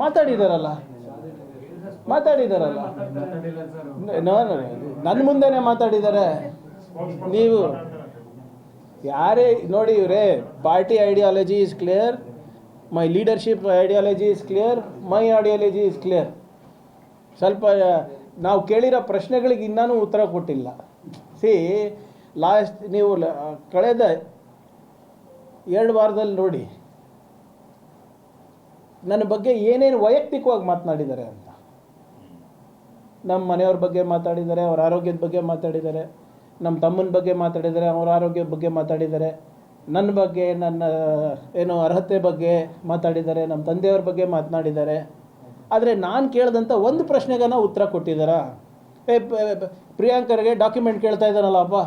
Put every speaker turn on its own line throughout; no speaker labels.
ಮಾತಾಡಿದಾರಲ್ಲ? ಮಾತಾಡಿದಾರಲ್ಲ? ನನ್ನ ಮುಂದೆನೆ ಮಾತಾಡಿದ್ದಾರೆ ನೀವು ಯಾರೇ, ನೋಡಿ ಇವರೇ, party ideology is clear my leadership ideology is clear my ideology is clear ಸ್ವಲ್ಪ, ನಾವು ಕೇಳಿರೋ ಪ್ರಶ್ನೆಗಳಿಗೆ ಇನ್ನೂ ಉತ್ತರ ಕೊಟ್ಟಿಲ್ಲ. ಸಿ ಲಾಸ್ಟ್ ನೀವು ಕಳೆದ ಎರಡು ವಾರದಲ್ಲಿ ನೋಡಿ ನನ್ನ ಬಗ್ಗೆ ಏನೇನು ವೈಯಕ್ತಿಕವಾಗಿ ಮಾತನಾಡಿದ್ದಾರೆ ಅಂತ. ನಮ್ಮ ಮನೆಯವ್ರ ಬಗ್ಗೆ ಮಾತಾಡಿದ್ದಾರೆ, ಅವ್ರ ಆರೋಗ್ಯದ ಬಗ್ಗೆ ಮಾತಾಡಿದ್ದಾರೆ, ನಮ್ಮ ತಮ್ಮನ ಬಗ್ಗೆ ಮಾತಾಡಿದ್ದಾರೆ, ಅವ್ರ ಆರೋಗ್ಯದ ಬಗ್ಗೆ ಮಾತಾಡಿದ್ದಾರೆ, ನನ್ನ ಬಗ್ಗೆ, ನನ್ನ, ಏನು ಅರ್ಹತೆ ಬಗ್ಗೆ ಮಾತಾಡಿದ್ದಾರೆ, ನಮ್ಮ ತಂದೆಯವ್ರ ಬಗ್ಗೆ ಮಾತನಾಡಿದ್ದಾರೆ. ಆದರೆ ನಾನು ಕೇಳಿದಂಥ ಒಂದು ಪ್ರಶ್ನೆಗನ ಉತ್ತರ ಕೊಟ್ಟಿದ್ದಾರಾ? ಏ ಪ್ರಿಯಾಂಕರ್ಗೆ ಡಾಕ್ಯುಮೆಂಟ್ ಕೇಳ್ತಾ ಇದ್ದಾನಲ್ಲಪ್ಪ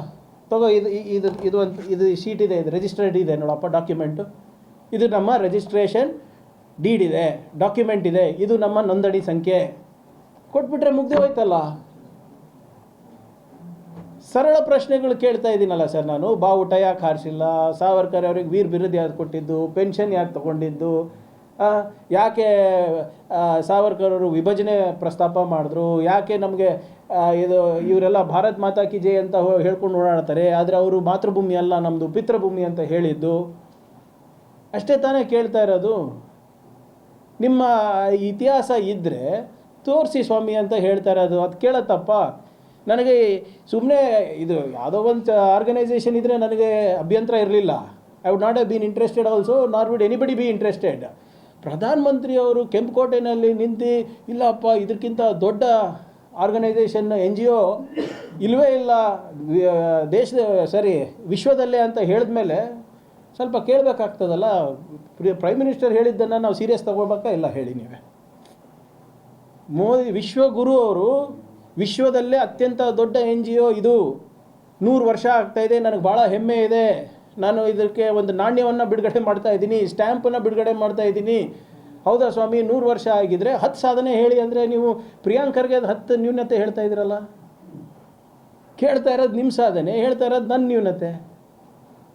ತಗೋ, ಇದು ಇದು ಇದು ಒಂದು ಇದು ಶೀಟ್ ಇದೆ, ಇದು ರಿಜಿಸ್ಟರ್ಡ್ ಇದೆ ನೋಡಪ್ಪ ಡಾಕ್ಯುಮೆಂಟು ಇದು ನಮ್ಮ ರಿಜಿಸ್ಟ್ರೇಷನ್ ಡೀಡ್ ಇದೆ ಡಾಕ್ಯುಮೆಂಟ್ ಇದೆ, ಇದು ನಮ್ಮ ನೋಂದಣಿ ಸಂಖ್ಯೆ. ಕೊಟ್ಬಿಟ್ರೆ ಮುಗ್ದು ಹೋಯ್ತಲ್ಲ. ಸರಳ ಪ್ರಶ್ನೆಗಳು ಕೇಳ್ತಾ ಇದ್ದೀನಲ್ಲ ಸರ್ ನಾನು. ಬಾವುಟ ಯಾಕೆ ಹಾರಿಸಿಲ್ಲ? ಸಾವರ್ಕರ್ ಅವ್ರಿಗೆ ವೀರ್ ಬಿರುದು ಯಾಕೆ ಕೊಟ್ಟಿದ್ದು? ಪೆನ್ಷನ್ ಯಾಕೆ ತಗೊಂಡಿದ್ದು? ಯಾಕೆ ಸಾವರ್ಕರ್ ಅವರು ವಿಭಜನೆ ಪ್ರಸ್ತಾಪ ಮಾಡಿದ್ರು? ಯಾಕೆ ನಮಗೆ ಇದು, ಇವರೆಲ್ಲ ಭಾರತ್ ಮಾತಾ ಕಿ ಜೈ ಅಂತ ಹೇಳ್ಕೊಂಡು ಓಡಾಡ್ತಾರೆ. ಆದರೆ ಅವರು ಮಾತೃಭೂಮಿ ಅಲ್ಲ ನಮ್ಮದು ಪಿತೃಭೂಮಿ ಅಂತ ಹೇಳಿದ್ದು. ಅಷ್ಟೇ ತಾನೇ ಕೇಳ್ತಾ ಇರೋದು. ನಿಮ್ಮ ಇತಿಹಾಸ ಇದ್ದರೆ ತೋರಿಸಿ ಸ್ವಾಮಿ ಅಂತ ಹೇಳ್ತಾರೆ ಅದು ಅದು ಕೇಳತ್ತಪ್ಪ. ನನಗೆ ಸುಮ್ಮನೆ ಇದು ಯಾವುದೋ ಒಂದು ಆರ್ಗನೈಸೇಷನ್ ಇದ್ದರೆ ನನಗೆ ಅಭ್ಯಂತರ ಇರಲಿಲ್ಲ. I would not have been interested also not would anybody be interested ಪ್ರಧಾನಮಂತ್ರಿ ಅವರು ಕೆಂಪುಕೋಟೆನಲ್ಲಿ ನಿಂತು, ಇಲ್ಲಪ್ಪ ಇದಕ್ಕಿಂತ ದೊಡ್ಡ ಆರ್ಗನೈಸೇಷನ್ ಎನ್ ಜಿ ಒ ಇಲ್ಲವೇ ಇಲ್ಲ ದೇಶದ ಸರಿ ವಿಶ್ವದಲ್ಲೇ ಅಂತ ಹೇಳಿದ್ಮೇಲೆ ಸ್ವಲ್ಪ ಕೇಳಬೇಕಾಗ್ತದಲ್ಲ ಪ್ರೈಮ್ ಮಿನಿಸ್ಟರ್ ಹೇಳಿದ್ದನ್ನು ನಾವು ಸೀರಿಯಸ್ ತಗೋಬೇಕಾ ಇಲ್ಲ, ಹೇಳಿ ನೀವೇ. ಮೋದಿ ವಿಶ್ವಗುರು ಅವರು ವಿಶ್ವದಲ್ಲೇ ಅತ್ಯಂತ ದೊಡ್ಡ ಎನ್ ಜಿ ಒ ಇದು. ನೂರು ವರ್ಷ ಆಗ್ತಾ ಇದೆ, ನನಗೆ ಭಾಳ ಹೆಮ್ಮೆ ಇದೆ. ನಾನು ಇದಕ್ಕೆ ಒಂದು ನಾಣ್ಯವನ್ನು ಬಿಡುಗಡೆ ಮಾಡ್ತಾ ಇದ್ದೀನಿ, ಸ್ಟ್ಯಾಂಪನ್ನು ಬಿಡುಗಡೆ ಮಾಡ್ತಾ ಇದ್ದೀನಿ. ಹೌದಾ ಸ್ವಾಮಿ, ನೂರು ವರ್ಷ ಆಗಿದ್ರೆ ಹತ್ತು ಸಾಧನೆ ಹೇಳಿ ಅಂದರೆ ನೀವು ಪ್ರಿಯಾಂಕರ್ಗೆ ಅದು ಹತ್ತು ನ್ಯೂನತೆ ಹೇಳ್ತಾ ಇದ್ದೀರಲ್ಲ? ಕೇಳ್ತಾ ಇರೋದು ನಿಮ್ಮ ಸಾಧನೆ, ಹೇಳ್ತಾ ಇರೋದು ನನ್ನ ನ್ಯೂನತೆ.